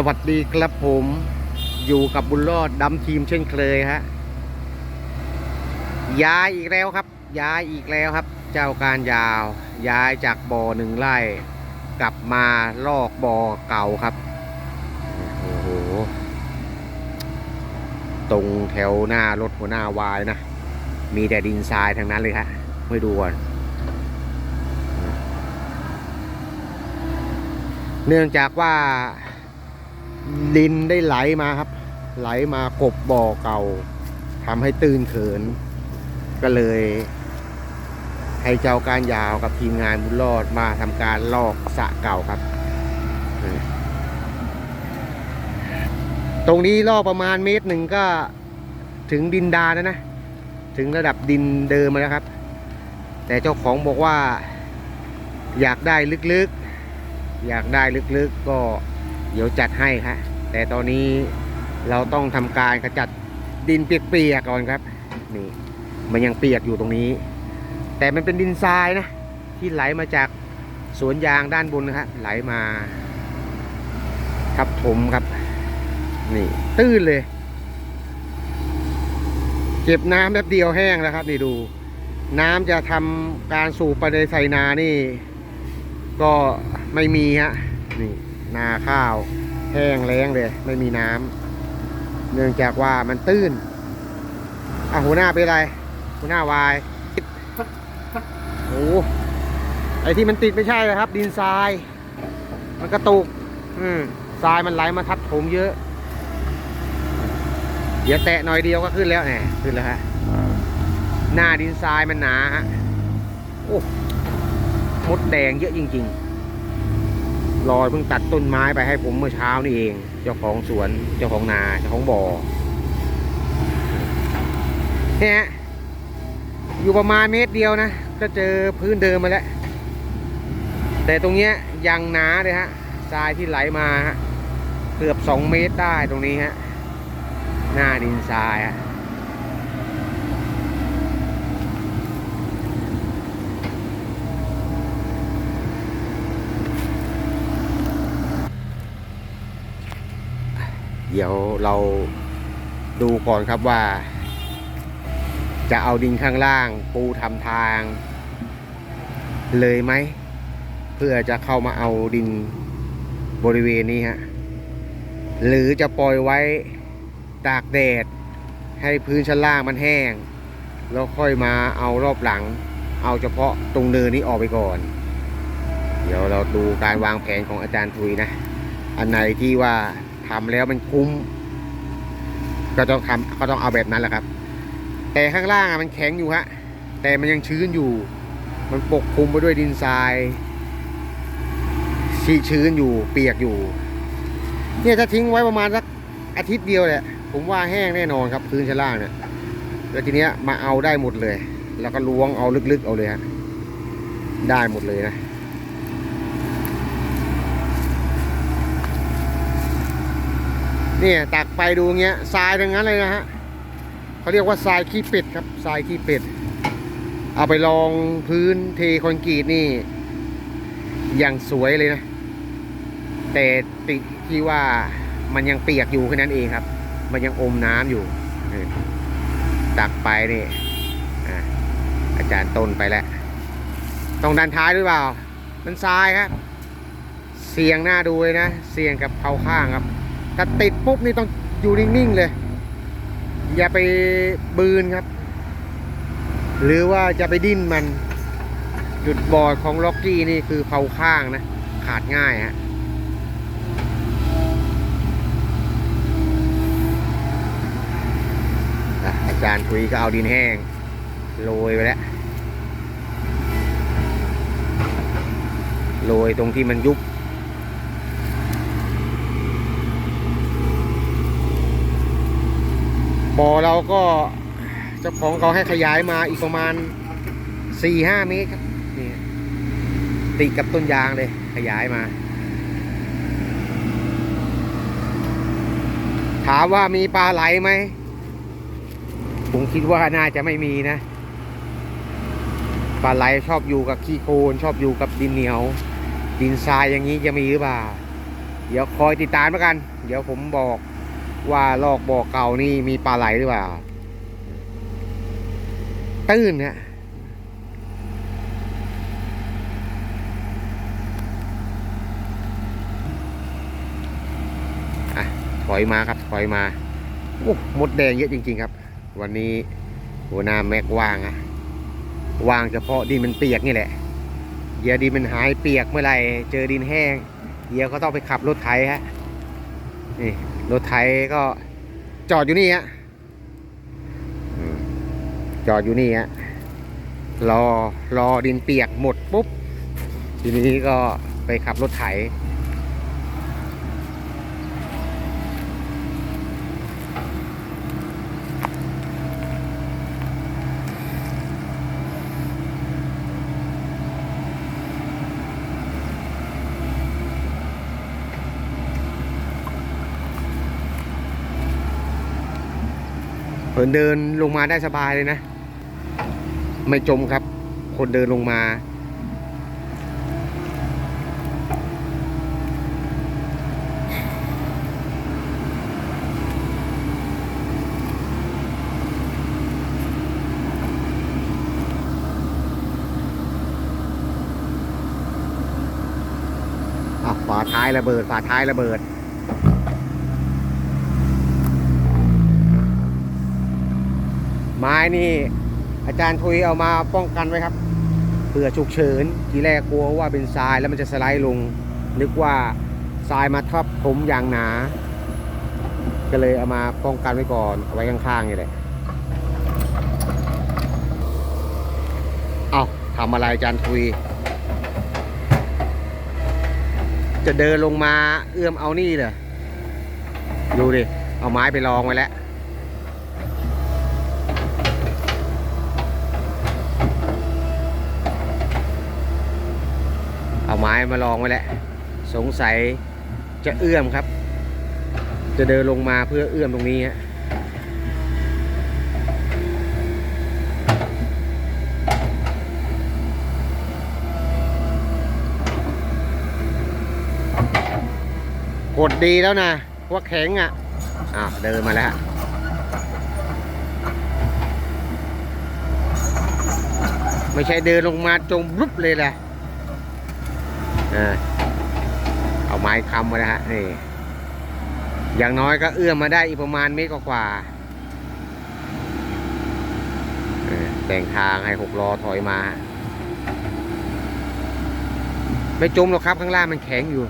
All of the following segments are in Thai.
สวัสดีครับผมอยู่กับบุญรอดดำทีมเช่นเคยฮะย้ายอีกแล้วครับ ย้ายอีกแล้วครับ เจ้าการยาว ย้ายจากบ่อหนึ่งไร่ กลับมาลอกบ่อเก่าครับโอ้โหตรงแถวหน้ารถหัวหน้าวายนะ มีแต่ดินทรายทั้งนั้นเลยฮะไม่ดูก่อนเนื่องจากว่า ดินได้ไหลมาครับ ไหลมากบบ่อเก่าทำให้ตื้นเขิน ก็เลยให้เจ้าการยาวกับทีมงานบุญรอดมาทำการลอกสะเก่าครับ ตรงนี้ลอกประมาณเมตรหนึ่งก็ถึงดินดาแล้วนะ ถึงระดับดินเดิมแล้วครับ แต่เจ้าของบอกว่า อยากได้ลึกๆ อยากได้ลึกๆก็ เดี๋ยวจัดให้ครับแต่ตอนนี้เราต้องทำการขจัดดินเปียกๆก่อนครับ นี่ มันยังเปียกอยู่ตรงนี้ แต่มันเป็นดินทรายนะ ที่ไหลมาจากสวนยางด้านบนนะครับไหลมาทับถมครับ นี่ ตื้นเลยเก็บน้ำแป๊บเดียวแห้งแล้วครับ นี่ดู น้ำจะทำการสูบไปในใส่นานี่ ก็ไม่มีฮะนี่ นาข้าว แห้งแล้งเลย ไม่มีน้ำเนื่องจากว่ามันตื้นอะหัวหน้าเป็นไรหัวหน้าวายโอ้ไอที่มันติดไม่ใช่นะครับ ดินทราย มันกระตุก อืมทรายมันไหลมาทับถมเยอะ เดี๋ยวแตะหน่อยเดียวก็ขึ้นแล้วแหมขึ้นแล้วฮะหน้าดินทรายมันหนาฮะโอ้มดแดงเยอะจริง ๆ รอยเพิ่งตัดต้นไม้ไปให้ผมเมื่อเช้านี่เอง เจ้าของสวนเจ้าของนาเจ้าของบ่อเนี่ยฮะอยู่ประมาณเมตรเดียวนะ ก็เจอพื้นเดิมมาแล้ว แต่ตรงเนี้ยยังหนาเลยฮะทรายที่ไหลมาฮะเกือบสองเมตรได้ตรงนี้ฮะหน้าดินทรายอะ ดี๋ยวเราดูก่อนครับว่า จะเอาดินข้างล่าง ปูทำทาง เลยไหม เพื่อจะเข้ามาเอาดินบริเวณนี้ฮะหรือจะปล่อยไว้ตากแดด ให้พื้นชั้นล่างมันแห้ง แล้วค่อยมาเอารอบหลัง เอาเฉพาะตรงเนินนี้ออกไปก่อน เดี๋ยวเราดูการวางแผนของอาจารย์ทุยนะ อันไหนที่ว่า ทำแล้วมันคุ้ม ก็ต้องทำก็ต้องเอาแบบนั้นแหละครับ แต่ข้างล่างอะมันแข็งอยู่ฮะแต่มันยังชื้นอยู่ มันปกคลุมไปด้วยดินทรายชีชื้นอยู่เปียกอยู่ เนี่ยถ้าทิ้งไว้ประมาณสักอาทิตย์เดียวแหละผมว่าแห้งแน่นอนครับพื้นชั้นล่างเนี่ยแล้วทีเนี้ยมาเอาได้หมดเลย แล้วก็ล้วงเอาลึกๆเอาเลยฮะได้หมดเลยนะ เนี่ยตักไปดูเงี้ยทรายทั้งนั้นเลยนะฮะเขาเรียกว่าทรายขี้เป็ดครับทรายขี้เป็ด เอาไปลองพื้นเทคอนกรีตนี่ อย่างสวยเลยนะ แต่ติดที่ว่ามันยังเปียกอยู่แค่นั้นเองครับ มันยังอมน้ำอยู่นี่ตักไปนี่อาจารย์ต้นไปแล้วต้องดันท้ายหรือเปล่ามันทรายครับ เสียงหน้าดูเลยนะ เสียงกับเขาข้างครับ ถ้าติดปุ๊บนี่ต้องอยู่นิ่งๆเลย อย่าไปบืนครับ หรือว่าจะไปดิ้นมัน จุดบอดของล็อกกี้นี่คือเผาข้างนะ ขาดง่ายฮะอาจารย์ทุยก็เอาดินแห้งโรยไปแล้วโรยตรงที่มันยุบ บ่อเราก็เจ้าของเขาให้ขยายมาอีกประมาณ4-5เมตรครับนี่ติดกับต้นยางเลย ขยายมา ถามว่ามีปลาไหลไหมผมคิดว่าน่าจะไม่มีนะปลาไหลชอบอยู่กับขี้โคลนชอบอยู่กับดินเหนียว ดินทรายอย่างนี้จะมีหรือเปล่า เดี๋ยวคอยติดตามแล้วกัน เดี๋ยวผมบอก ว่าลอกบ่อเก่านี่มีปลาไหลหรือเปล่า ตื้นเนี่ยอะถอยมาครับถอยมาโอ้มดแดงเยอะจริง ๆ ครับ วันนี้หัวหน้าแม็กวางอะวางเฉพาะดินมันเปียกนี่แหละเดี๋ยวดินมันหายเปียกเมื่อไหร่เจอดินแห้งเดี๋ยวก็ต้องไปขับรถไถฮะนี่ รถไถก็จอดอยู่นี่ฮะจอดอยู่นี่ฮะรอรอดินเปียกหมดปุ๊บ ทีนี้ก็ไปขับรถไถ เพิ่นเดินลงมาได้สบายเลยนะ ไม่จมครับ คนเดินลงมาฝาท้ายระเบิด ฝาท้ายระเบิด ไม้นี่อาจารย์ทุยเอามาป้องกันไว้ครับเผื่อฉุกเฉินทีแรกกลัวว่าเป็นทรายแล้วมันจะสไลด์ลง นึกว่าทรายมาทับผมอย่างหนา ก็เลยเอามาป้องกันไว้ก่อนเอาไว้ข้างๆนี่แหละเอาทำอะไรอาจารย์ทุย จะเดินลงมาเอื้อมเอานี่เลยดูดิ เอาไม้ไปรองไว้แล้ว เอา ไม้มาลองไว้แหละสงสัยจะเอื้อมครับ จะเดินลงมาเพื่อเอื้อมตรงนี้ฮะกดดีแล้วนะว่าแข็งอะอ้าเดินมาแล้วฮะไม่ใช่เดินลงมาจงรุบเลยแหละอ่า เอาไม้ค้ำไว้นะฮะนี่อย่างน้อยก็เอื้อมมาได้อีกประมาณเมตรกว่าแต่งทางให้หกล้อถอยมา ไม่จมหรอกครับข้างล่างมันแข็งอยู่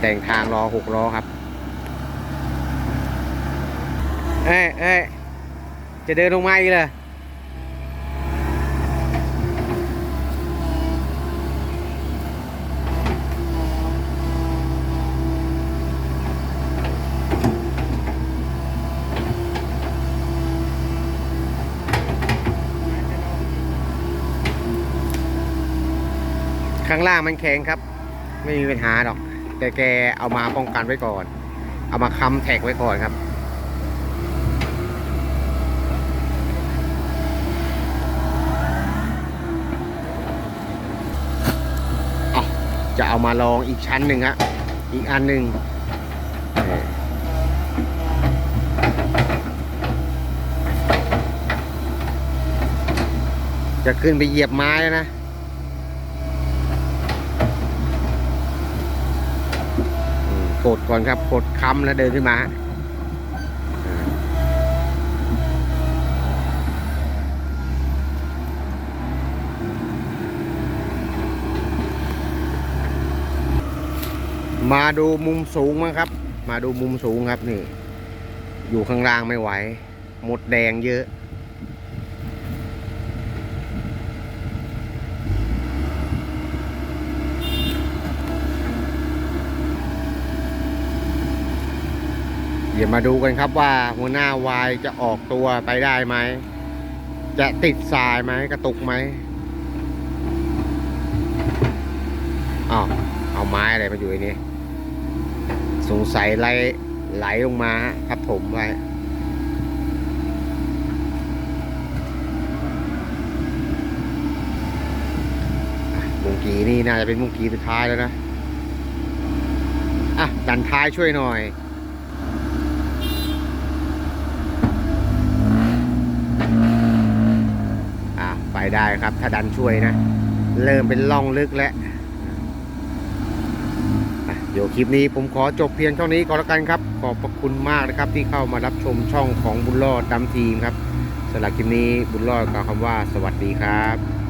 แต่งทางรอหกล้อครับ เอ้ยเอ้ยจะเดินลงมาอีกเลยข้างล่างมันแข็งครับ ไม่มีปัญหาหรอก แต่แกเอามาป้องกันไว้ก่อน เอามาค้ำแท็กไว้ก่อนครับเอาจะเอามาลองอีกชั้นหนึ่งฮะอีกอันหนึ่งจะขึ้นไปเหยียบไม้แล้วนะ อืม กดก่อนครับกดค้ำแล้วเดินขึ้นมาอ่ามาดูมุมสูงมั้งครับ มาดูมุมสูงครับนี่ อยู่ข้างล่างไม่ไหว หมดแดงเยอะ เดี๋ยวมาดูกันครับว่าหัวหน้าวายจะออกตัวไปได้ไหม จะติดทรายไหมกระตุกไหมอ้าวเอาไม้อะไรมาอยู่ในนี้สงสัยไหลไหลลงมาครับผมไว้มุงกีนี่น่าจะเป็นมุงกีสุดท้ายแล้วนะ อะ ดันท้ายช่วยหน่อย อะ ไปได้ครับ ถ้าดันช่วยนะ เริ่มเป็นล่องลึกแล้วเดี๋ยวคลิปนี้ผมขอจบเพียงเท่านี้ก่อนแล้วกันครับ ขอบพระคุณมากนะครับ ที่เข้ามารับชมช่องของบุญรอดดำทีมครับสำหรับคลิปนี้บุญรอดกล่าวคำว่าสวัสดีครับ